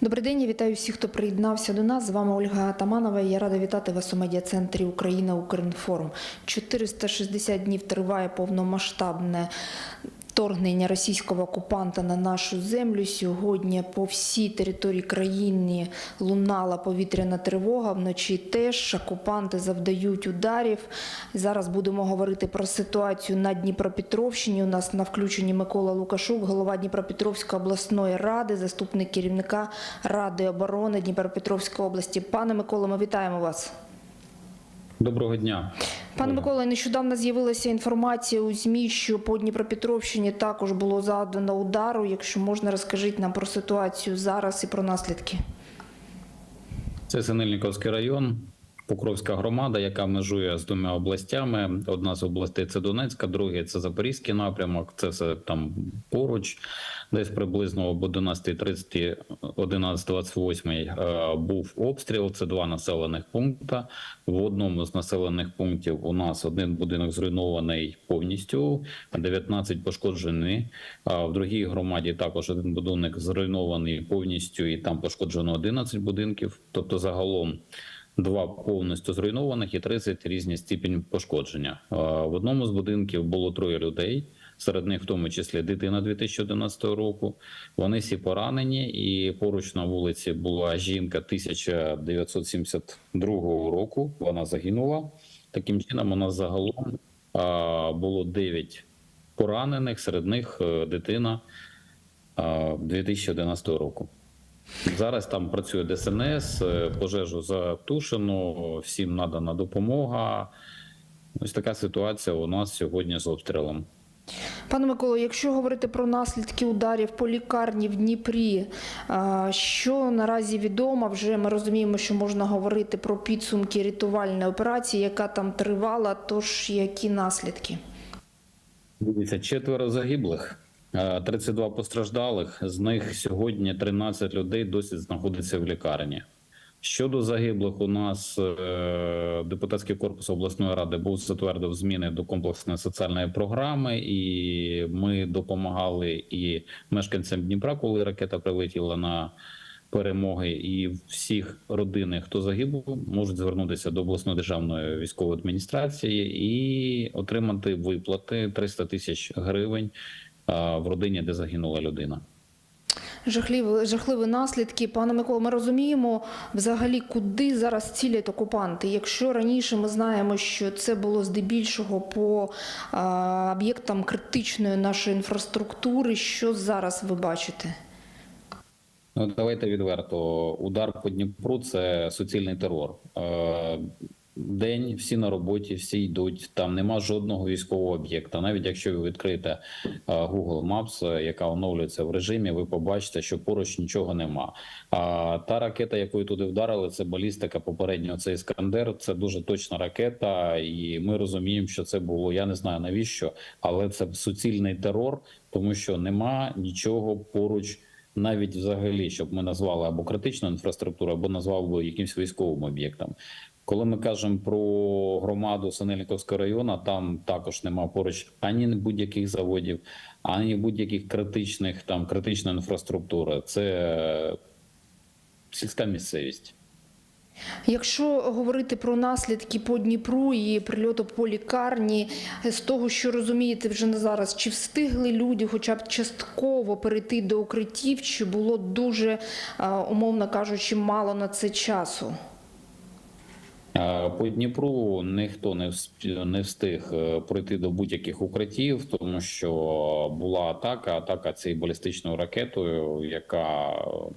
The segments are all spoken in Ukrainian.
Добрий день, я вітаю всіх, хто приєднався до нас. З вами Ольга Атаманова. Я рада вітати вас у медіа-центрі Україна Укрінформ. 460 днів триває повномасштабне вторгнення російського окупанта на нашу землю. Сьогодні по всій території країни лунала повітряна тривога. Вночі теж окупанти завдають ударів. Зараз будемо говорити про ситуацію на Дніпропетровщині. У нас на включенні Микола Лукашук, голова Дніпропетровської обласної ради, заступник керівника Ради оборони Дніпропетровської області. Пане Миколо, ми вітаємо вас. Доброго дня. Пане. Микола, нещодавно з'явилася інформація у ЗМІ, що по Дніпропетровщині також було завдано удару. Якщо можна, розкажіть нам про ситуацію зараз і про наслідки. Це Синельниковський район, Покровська громада, яка межує з двома областями. Одна з областей це Донецька, другий це Запорізький напрямок. Це все там поруч, десь приблизно об 11.30, 11.28 е, був обстріл. Це два населених пункти. В одному з населених пунктів у нас один будинок зруйнований повністю, а 19 пошкоджені. В другій громаді також один будинок зруйнований повністю, і там пошкоджено 11 будинків. Тобто, загалом два повністю зруйнованих і 30 різні степені пошкодження. В одному з будинків було троє людей. Серед них, в тому числі, дитина 2011 року. Вони всі поранені, і поруч на вулиці була жінка 1972 року. Вона загинула. Таким чином, у нас загалом було 9 поранених, серед них е, дитина 2011 року. Зараз там працює ДСНС, е, пожежу затушено, всім надана допомога. Ось така ситуація у нас сьогодні з обстрілом. Пане Миколо, якщо говорити про наслідки ударів по лікарні в Дніпрі, що наразі відомо, вже ми розуміємо, що можна говорити про підсумки рятувальної операції, яка там тривала. Тож які наслідки? Дивіться, четверо загиблих, е, 32 постраждалих. З них сьогодні 13 людей досі знаходиться в лікарні. Щодо загиблих, у нас е, депутатський корпус обласної ради був затвердив зміни до комплексної соціальної програми, і ми допомагали і мешканцям Дніпра, коли ракета прилетіла на перемоги, і всіх родини, хто загинув, можуть звернутися до обласної державної військової адміністрації і отримати виплати 300 тисяч гривень в родині, де загинула людина. Жахливі, жахливі наслідки. Пане Миколо, ми розуміємо взагалі, куди зараз цілять окупанти. Якщо раніше ми знаємо, що це було здебільшого по а, об'єктам критичної нашої інфраструктури, що зараз ви бачите? Ну, давайте відверто. Удар по Дніпру це суцільний терор. День всі на роботі, всі йдуть. Там нема жодного військового об'єкта. Навіть якщо ви відкриєте е, Google Maps, е, яка оновлюється в режимі, ви побачите, що поруч нічого нема. А та ракета, якою туди вдарили, це балістика попереднього. Це Іскандер. Це дуже точна ракета, і ми розуміємо, що це було. Я не знаю навіщо, але це суцільний терор, тому що нема нічого поруч навіть взагалі, щоб ми назвали або критичну інфраструктуру, або назвав би якимсь військовим об'єктом. Коли ми кажемо про громаду Синельниковського району, там також нема поруч ані будь-яких заводів, ані будь-яких критичних там критичної інфраструктури. Це сільська місцевість. Якщо говорити про наслідки по Дніпру і прильоту по лікарні, з того, що розумієте вже на зараз, чи встигли люди, хоча б частково перейти до укриттів, чи було дуже, умовно кажучи, мало на це часу? По Дніпру ніхто не встиг е, пройти до будь-яких укриттів, тому що була атака. Атака цією балістичною ракетою, яка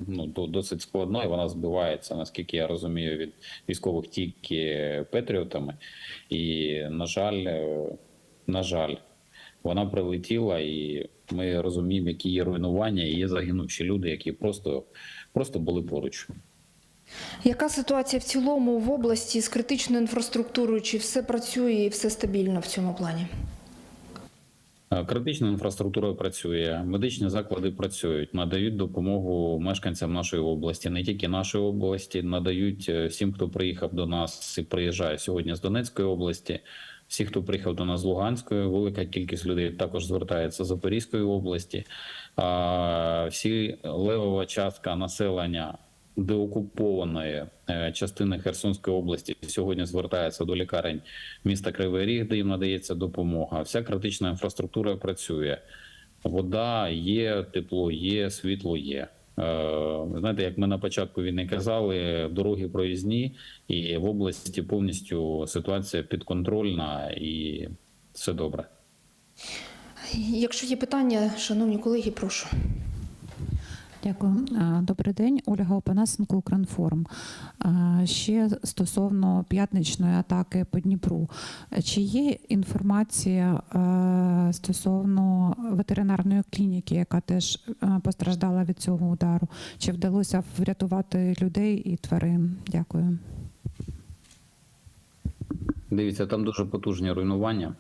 ну до- досить складна, і вона збивається, наскільки я розумію, від військових тільки петріотами. І на жаль, е, на жаль, вона прилетіла, і ми розуміємо, які є руйнування, і є загинувші люди, які просто, просто були поруч. Яка ситуація в цілому в області з критичною інфраструктурою? Чи все працює і все стабільно в цьому плані? Е, Критична інфраструктура працює, медичні заклади працюють, надають допомогу мешканцям нашої області, не тільки нашої області, надають е, всім, хто приїхав до нас і приїжджає сьогодні з Донецької області. Всі, хто приїхав до нас з Луганської, велика кількість людей також звертається з Запорізької області. Всі левова частка населення деокупованої е, частини Херсонської області сьогодні звертається до лікарень міста Кривий Ріг, де їм надається допомога. Вся критична інфраструктура працює. Вода є, тепло є, світло є. Е, Знаєте, як ми на початку війни казали, дороги проїзні, і в області повністю ситуація підконтрольна і все добре. Якщо є питання, шановні колеги, прошу. Дякую. Добрий день, Ольга Опанасенко, Укрінформ. Ще стосовно п'ятничної атаки по Дніпру. Чи є інформація е, стосовно ветеринарної клініки, яка теж е, постраждала від цього удару? Чи вдалося врятувати людей і тварин? Дякую. Дивіться, там дуже потужні руйнування.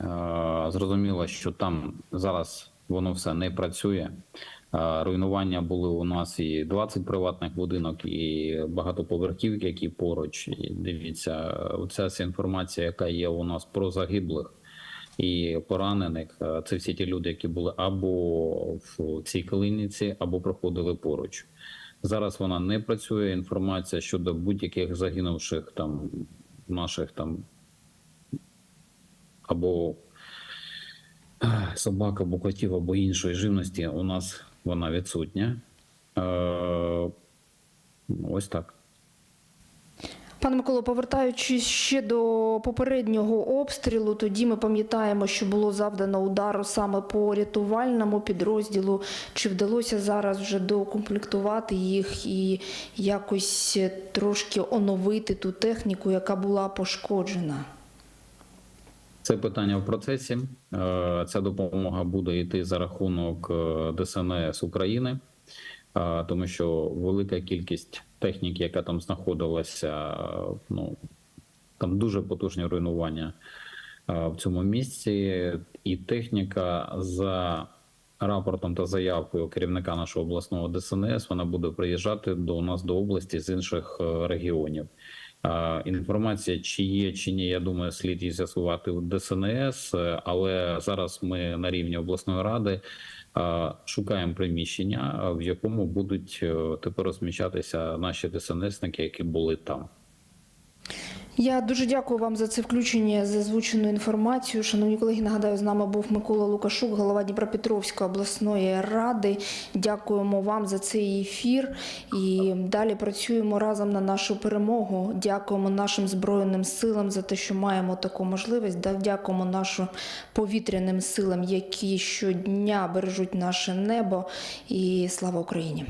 Е, Зрозуміло, що там зараз воно все не працює. Руйнування були у нас і 20 приватних будинок, і багатоповерхівки, які поруч. І дивіться, оця вся інформація, яка є у нас про загиблих і поранених, це всі ті люди, які були або в цій клиніці, або проходили поруч. Зараз вона не працює. Інформація щодо будь-яких загинувших там наших там або собак, або котів, або іншої живності у нас вона відсутня. Е, ось так. Пане Миколо, повертаючись ще до попереднього обстрілу, тоді ми пам'ятаємо, що було завдано удару саме по рятувальному підрозділу. Чи вдалося зараз вже доукомплектувати їх і якось трошки оновити ту техніку, яка була пошкоджена? Це питання в процесі. Е, Ця допомога буде йти за рахунок е, ДСНС України, е, тому що велика кількість техніки, яка там знаходилася, ну там дуже потужні руйнування в цьому місці, і техніка за рапортом та заявкою керівника нашого обласного ДСНС вона буде приїжджати до нас до області з інших регіонів. Інформація, чи є, чи ні, я думаю, слід її з'ясувати у ДСНС, е, але зараз ми на рівні обласної ради е, шукаємо приміщення, в якому будуть е, тепер розміщатися наші ДСНСники, які були там. Я дуже дякую вам за це включення за озвучену інформацію. Шановні колеги, нагадаю, з нами був Микола Лукашук, голова Дніпропетровської обласної ради. Дякуємо вам за цей ефір і далі працюємо разом на нашу перемогу. Дякуємо нашим збройним силам за те, що маємо таку можливість. Дякуємо нашим повітряним силам, які щодня бережуть наше небо. І слава Україні!